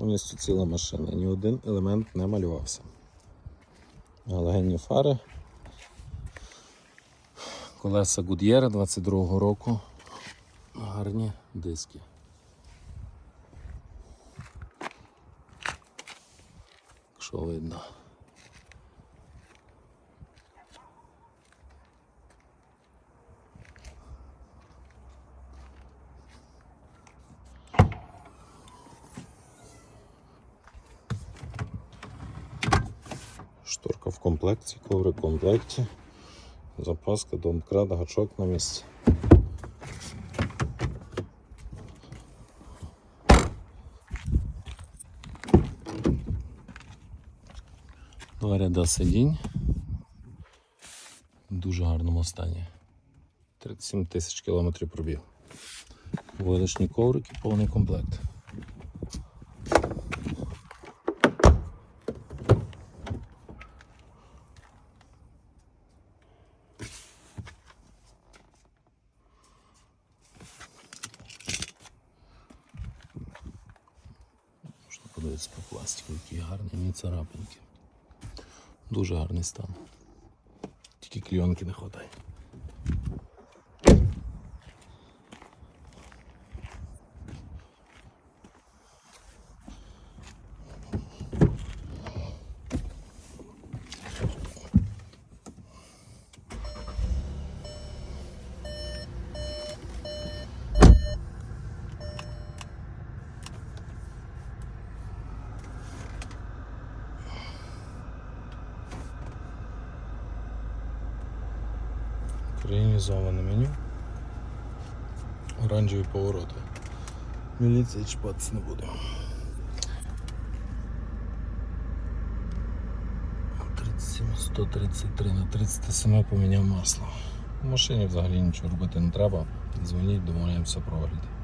Повністю ціла машина, ні один елемент не малювався. Галогенні фари. Колеса Гуд'єра 22-го року. Гарні диски. Якщо видно. Шторка в комплекті, коври в комплекті. Запаска, домкрат, гачок на місці. Два ряда сидінь. В дуже гарному стані. 37 тисяч кілометрів пробіг. Войлочні коврики, повний комплект. Подивитися по пластику, які гарні, ні царапинки. Дуже гарний стан. Тільки кльонки не вистачає. Українізоване меню. Оранжеві повороти. Міліція чіпатися не буде. 37, 133 на 37 поміняв масло. В машині взагалі нічого робити не треба. Дзвоніть, домовляємося про огляд.